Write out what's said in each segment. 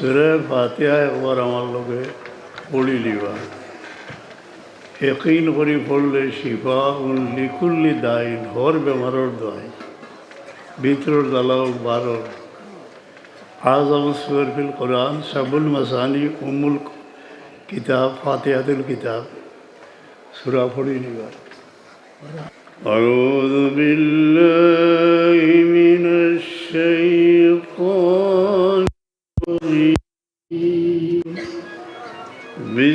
সুরে ফাতিহা একবার আমার লোকে পড়ি লিবা একইন করে পড়লে শিফা লিকুল্লি দাইন হর বেমারর দাই ভিতরর দালাও বারর আজম সুর ফিল কোরআন সাবুল মাসানি উমুল কিতাব ফাতিহাতুল কিতাব সুরা পড়ি লিবা أعوذ بالله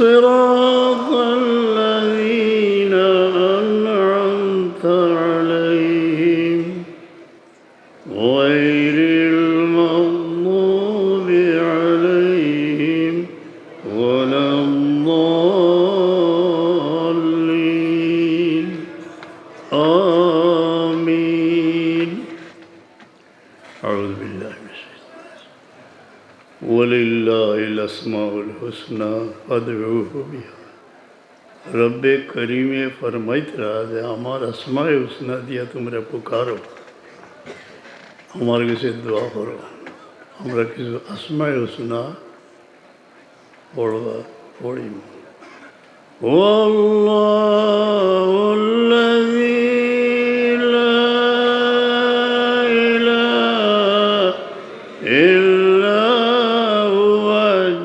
صراط الذين أنعمت عليهم غير المغضوب عليهم ولا الضالين. آمين. أعوذ بالله من الشيطان. وَلِلَّهِ الْأَسْمَاءُ الْحُسْنَى فَدْعُوهُ بِهَا۔ رَبِّ کریم فرمائت رہا ہے، ہمارا اسماء حسنہ دیا تمرا پکارو ہمارے کسی دعا کرو۔ ہمارا کسی اسماء حسنہ پڑھوا پڑھی وَاللَّهِ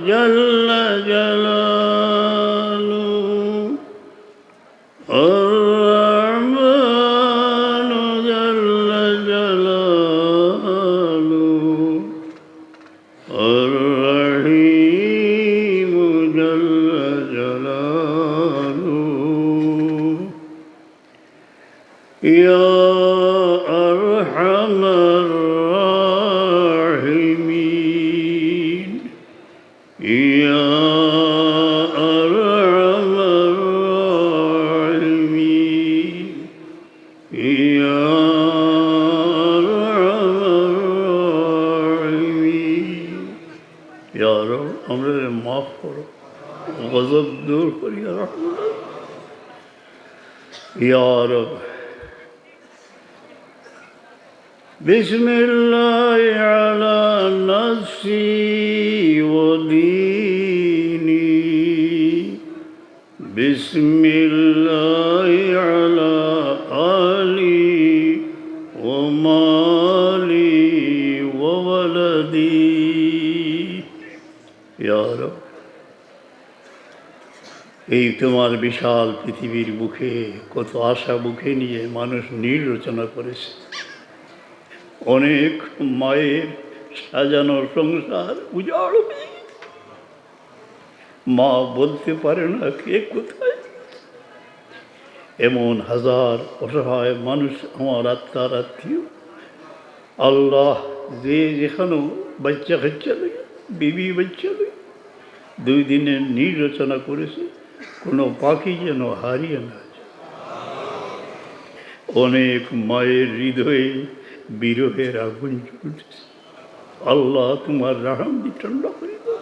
جل جلاله الرحمن جل جلاله الرحيم جل جلاله. يا أرحم গজব দূর করিয়া রহমত يا رب بسم الله على نفسي وديني بسم الله এই তোমার বিশাল পৃথিবীর বুকে কত আশা বুকে নিয়ে মানুষ নীল রচনা করেছে। অনেক মায়ের সাজানো সংসার উজাড় মা বলতে পারে না কে কোথায়। এমন হাজার অসহায় মানুষ আমার আত্মার আত্মীয়। আল্লাহ যে যেখানেও বাচ্চা কাচ্চা লাগে বিবি বাচ্চা লাগে দুই দিনের নির্রচনা করেছে। কোনো পাখি যেন হারিয়ে না অনেক মায়ের হৃদয়ে বিরহের আগুন জ্বলছে আল্লাহ তোমার রাহাম ঠান্ডা করে দাও।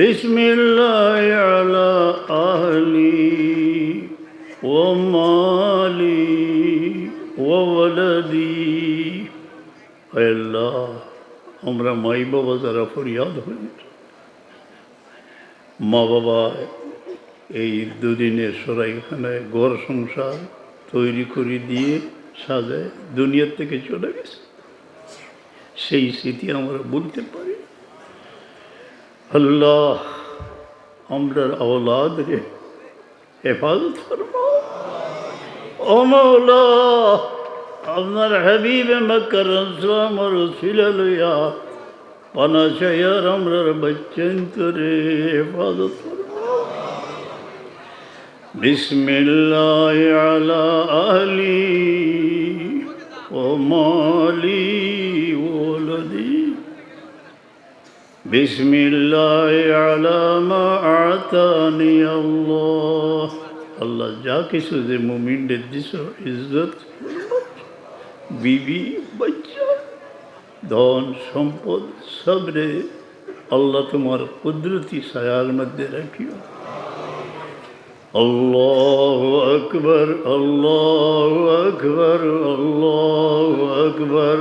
بسم الله على أهلي ومالي وولدي আল্লাহ আমরা মাই বাবা যারা ফরিয়াদ হই মা বাবা এই দুদিনের সরাইখানায় ঘর সংসার তৈরি করে দিয়ে সাজায় দুনিয়ার থেকে চলে গেছে সেই স্মৃতি আমরা বলতে পারি আল্লাহ আমরা আওলাদ রে হেফাজত করবো ও মৌলা আপনার হাবিবে মক্কর আমার রসিলা লইয়া পানা চাইয়ার আমরার বচ্চন করে হেফাজত করবো বিসমিল্লাহ আলা আলি ও মালি بسم الله على ما أعطاني الله আল্লাহ যা কিছু যে মুমিনদের দিস ইজ্জত বিবি বাচ্চা ধন সম্পদ সবরে আল্লাহ তোমার কুদরতি ছায়ার মধ্যে রাখিও আল্লাহ আকবর আল্লাহ আকবর আল্লাহ আকবর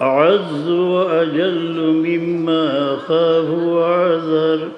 أعز وأجل مما أخاف وأعذر.